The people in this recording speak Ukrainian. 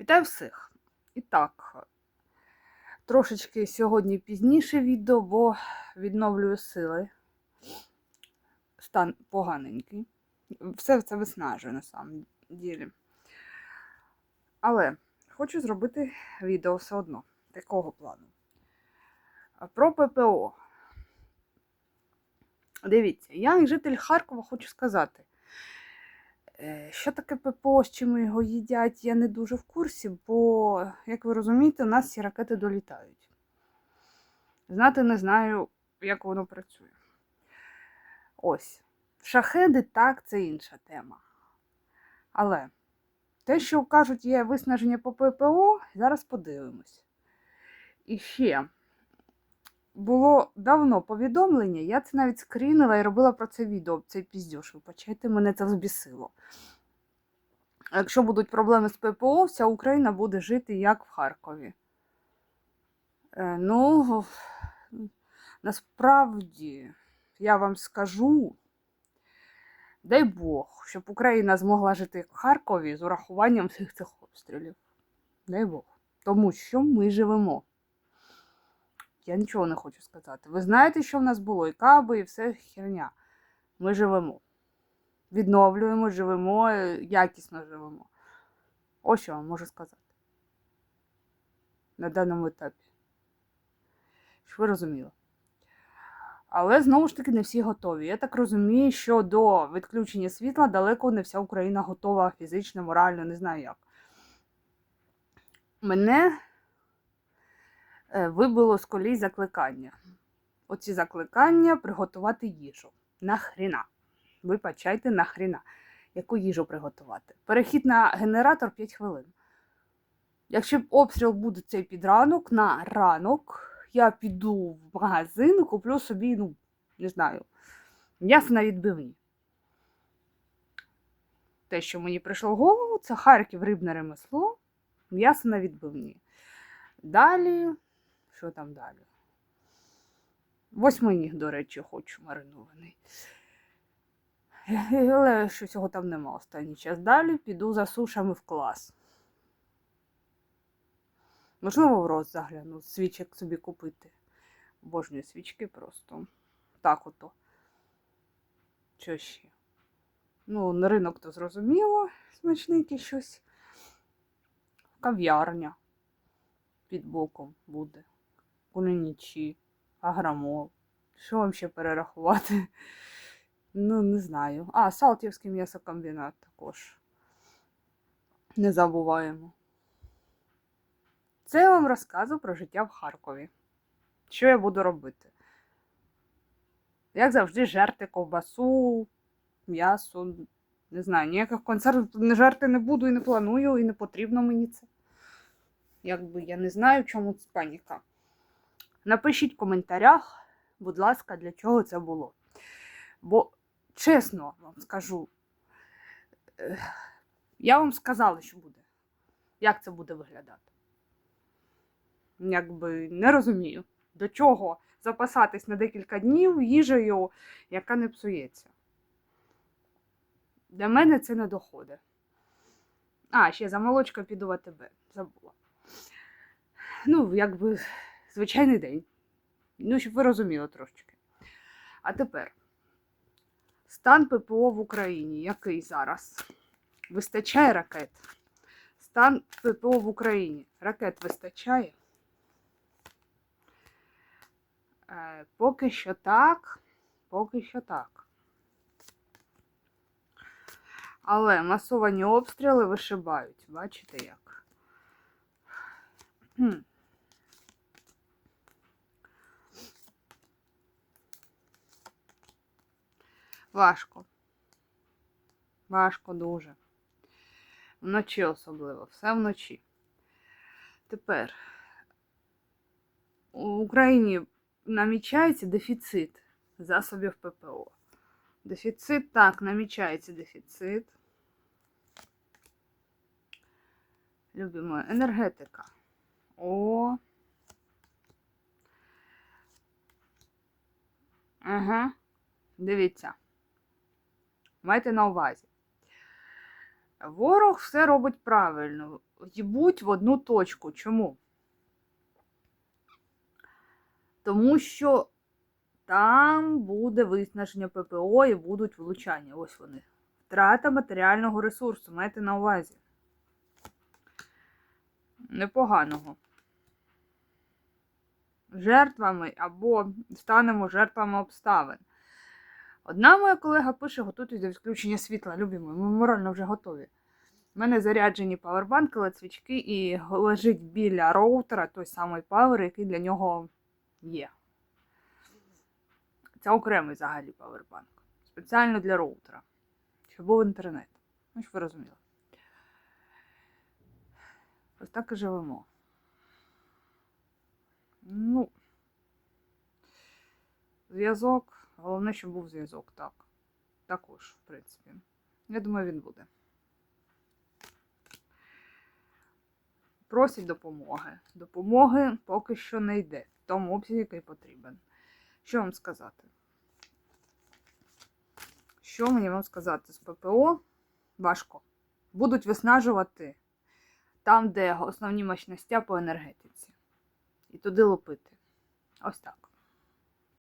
Вітаю всіх! І так, трошечки сьогодні пізніше відео, бо відновлюю сили. Стан поганенький. Все це виснажує на самом ділі. Але хочу зробити відео все одно такого плану. Про ППО. Дивіться, я, як житель Харкова, хочу сказати. Е, Що таке ППО, з чим його їдять, я не дуже в курсі, бо, як ви розумієте, у нас ці ракети долітають. Знати не знаю, як воно працює. Ось. Шахеди так, це інша тема. Але те, що кажуть, є виснаження по ППО, зараз подивимось. І ще було давно повідомлення, я це навіть скрінила і робила про це відео, цей піздьош. Ви почайте, мене це взбісило. Якщо будуть проблеми з ППО, вся Україна буде жити як в Харкові. Е, ну, насправді, я вам скажу, дай Бог, щоб Україна змогла жити як в Харкові з урахуванням всіх цих обстрілів. Дай Бог. Тому що ми живемо. Я нічого не хочу сказати. Ви знаєте, що в нас було? І каби, і все херня. Ми живемо. Відновлюємо, живемо, е, якісно живемо. Ось що вам можу сказати. На даному етапі. Щоб ви розуміли. Але знову ж таки не всі готові. Я так розумію, що до відключення світла далеко не вся Україна готова фізично, морально, не знаю як. Мене вибило з колій закликання. Оці закликання приготувати їжу. Нахріна. Ви почайте нахріна. Яку їжу приготувати? Перехід на генератор 5 хвилин. Якщо обстріл буде цей під ранок, на ранок я піду в магазин куплю собі, ну, не знаю, м'ясо на відбивні. Те, що мені прийшло в голову, це Харків рибне ремесло, м'ясо на відбивні. Далі, що там далі? Восьминіг, до речі, хочу маринований. Але що цього там нема останній час. Далі піду за сушами в клас. Можливо, в роз загляну, свічок собі купити. Обожнюю свічки просто. Так ото. Що ще? Ну, на ринок то зрозуміло, смачненьке щось. Кав'ярня під боком буде. Кулінічі, аграмол. Що вам ще перерахувати? Ну, не знаю. А, Салтівський м'ясокомбінат також. Не забуваємо. Це я вам розказую про життя в Харкові. Що я буду робити? Як завжди, жерти ковбасу, м'ясо. Не знаю, ніяких консервів не жерти не буду і не планую, і не потрібно мені це. Якби я не знаю, чому це паніка. Напишіть в коментарях, будь ласка, для чого це було. Бо, чесно вам скажу, е, я вам сказала, що буде. Як це буде виглядати. Якби не розумію, до чого запасатись на декілька днів їжею, яка не псується. Для мене це не доходить. А, ще за молочко піду в АТБ. Забула. Ну, якби звичайний день. Ну, щоб ви розуміли трошечки. А тепер. Стан ППО в Україні. Який зараз? Вистачає ракет? Стан ППО в Україні. Ракет вистачає? Е, поки що так. Поки що так. Але масовані обстріли вишибають. Бачите як? Важко. Важко дуже. Вночі особливо, все вночі. Тепер у Україні намічається дефіцит засобів ППО. Дефіцит, так, намічається дефіцит. Любимо енергетика. О. Ага. Дивіться. Майте на увазі. Ворог все робить правильно. Їбуть в одну точку. Чому? Тому що там буде виснаження ППО і будуть влучання. Ось вони. Втрата матеріального ресурсу, маєте на увазі. Непоганого. Жертвами або станемо жертвами обставин. Одна моя колега пише, готуйтесь до відключення світла. Любимо, ми морально вже готові. У мене заряджені павербанки, лецвічки і лежить біля роутера той самий павер, який для нього є. Це окремий взагалі павербанк. Спеціально для роутера. Щоб був інтернет. Ну, щоб ви розуміли. Ось так і живемо. Ну. Зв'язок. Головне, щоб був зв'язок, так. Також, в принципі. Я думаю, він буде. Просять допомоги. Допомоги поки що не йде. В тому обсязі, який потрібен. Що вам сказати? Що мені вам сказати з ППО? Важко. Будуть виснажувати там, де основні мощностя по енергетиці. І туди лупити. Ось так.